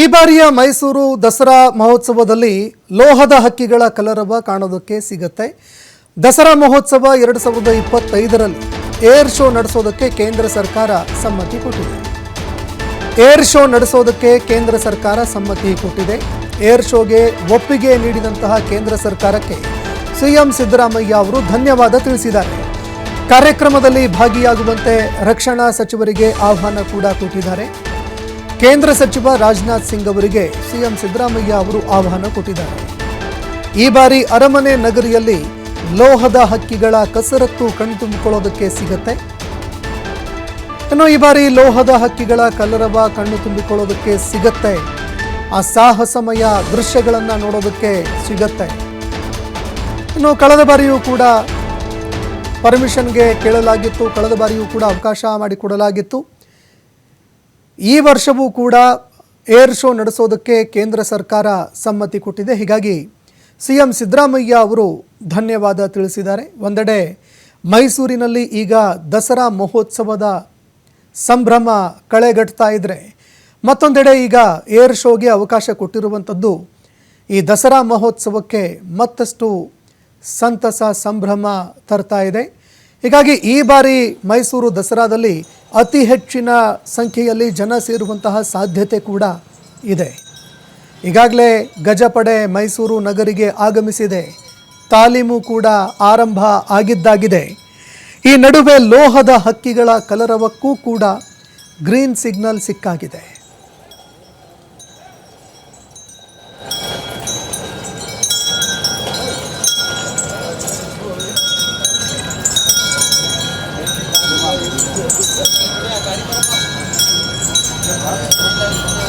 ಈ ಬಾರಿಯ ಮೈಸೂರು ದಸರಾ ಮಹೋತ್ಸವದಲ್ಲಿ ಲೋಹದ ಹಕ್ಕಿಗಳ ಕಲರವ ಕಾಣೋದಕ್ಕೆ ಸಿಗತ್ತೆ. ದಸರಾ ಮಹೋತ್ಸವ ಎರಡು ಸಾವಿರದ ಇಪ್ಪತ್ತೈದರಲ್ಲಿ ಏರ್ ಶೋ ನಡೆಸೋದಕ್ಕೆ ಕೇಂದ್ರ ಸರ್ಕಾರ ಸಮ್ಮತಿ ಕೊಟ್ಟಿದೆ. ಏರ್ ಶೋ ನಡೆಸೋದಕ್ಕೆ ಕೇಂದ್ರ ಸರ್ಕಾರ ಸಮ್ಮತಿ ಕೊಟ್ಟಿದೆ. ಏರ್ ಶೋಗೆ ಒಪ್ಪಿಗೆ ನೀಡಿದಂತಹ ಕೇಂದ್ರ ಸರ್ಕಾರಕ್ಕೆ ಸಿಎಂ ಸಿದ್ದರಾಮಯ್ಯ ಅವರು ಧನ್ಯವಾದ ತಿಳಿಸಿದ್ದಾರೆ. ಕಾರ್ಯಕ್ರಮದಲ್ಲಿ ಭಾಗಿಯಾಗುವಂತೆ ರಕ್ಷಣಾ ಸಚಿವರಿಗೆ ಆಹ್ವಾನ ಕೂಡ ಕೊಟ್ಟಿದ್ದಾರೆ. ಕೇಂದ್ರ ಸಚಿವ ರಾಜನಾಥ್ ಸಿಂಗ್ ಅವರಿಗೆ ಸಿಎಂ ಸಿದ್ದರಾಮಯ್ಯ ಅವರು ಆಹ್ವಾನ ಕೊಟ್ಟಿದ್ದಾರೆ. ಈ ಬಾರಿ ಅರಮನೆ ನಗರಿಯಲ್ಲಿ ಲೋಹದ ಹಕ್ಕಿಗಳ ಕಸರತ್ತು ಕಣ್ತುಂಬಿಕೊಳ್ಳೋದಕ್ಕೆ ಸಿಗತ್ತೆ. ಇನ್ನು ಈ ಬಾರಿ ಲೋಹದ ಹಕ್ಕಿಗಳ ಕಲರವ ಕಣ್ಣು ತುಂಬಿಕೊಳ್ಳೋದಕ್ಕೆ ಸಿಗತ್ತೆ. ಆ ಸಾಹಸಮಯ ದೃಶ್ಯಗಳನ್ನು ನೋಡೋದಕ್ಕೆ ಸಿಗತ್ತೆ. ಇನ್ನು ಕಳೆದ ಬಾರಿಯೂ ಕೂಡ ಪರ್ಮಿಷನ್ಗೆ ಕೇಳಲಾಗಿತ್ತು. ಕಳೆದ ಬಾರಿಯೂ ಕೂಡ ಅವಕಾಶ ಮಾಡಿಕೊಡಲಾಗಿತ್ತು. ಈ ವರ್ಷವೂ ಕೂಡ ಏರ್ ಶೋ ನಡೆಸೋದಕ್ಕೆ ಕೇಂದ್ರ ಸರ್ಕಾರ ಸಮ್ಮತಿ ಕೊಟ್ಟಿದೆ. ಹೀಗಾಗಿ ಸಿ ಎಂ ಸಿದ್ದರಾಮಯ್ಯ ಅವರು ಧನ್ಯವಾದ ತಿಳಿಸಿದ್ದಾರೆ. ಒಂದೆಡೆ ಮೈಸೂರಿನಲ್ಲಿ ಈಗ ದಸರಾ ಮಹೋತ್ಸವದ ಸಂಭ್ರಮ ಕಳೆಗಟ್ತಾ ಇದ್ದರೆ ಮತ್ತೊಂದೆಡೆ ಈಗ ಏರ್ ಶೋಗೆ ಅವಕಾಶ ಕೊಟ್ಟಿರುವಂಥದ್ದು ಈ ದಸರಾ ಮಹೋತ್ಸವಕ್ಕೆ ಮತ್ತಷ್ಟು ಸಂತಸ, ಸಂಭ್ರಮ ತರ್ತಾ ಇದೆ. ಹೀಗಾಗಿ ಈ ಬಾರಿ ಮೈಸೂರು ದಸರಾದಲ್ಲಿ ಅತಿ ಹೆಚ್ಚಿನ ಸಂಖ್ಯೆಯಲ್ಲಿ ಜನ ಸೇರುವಂತಹ ಸಾಧ್ಯತೆ ಕೂಡ ಇದೆ. ಈಗಾಗಲೇ ಗಜಪಡೆ ಮೈಸೂರು ನಗರಿಗೆ ಆಗಮಿಸಿದೆ. ತಾಲೀಮು ಕೂಡ ಆರಂಭ ಆಗಿದ್ದಾಗಿದೆ. ಈ ನಡುವೆ ಲೋಹದ ಹಕ್ಕಿಗಳ ಕಲರವಕ್ಕೂ ಕೂಡ ಗ್ರೀನ್ ಸಿಗ್ನಲ್ ಸಿಕ್ಕಾಗಿದೆ. 分かる?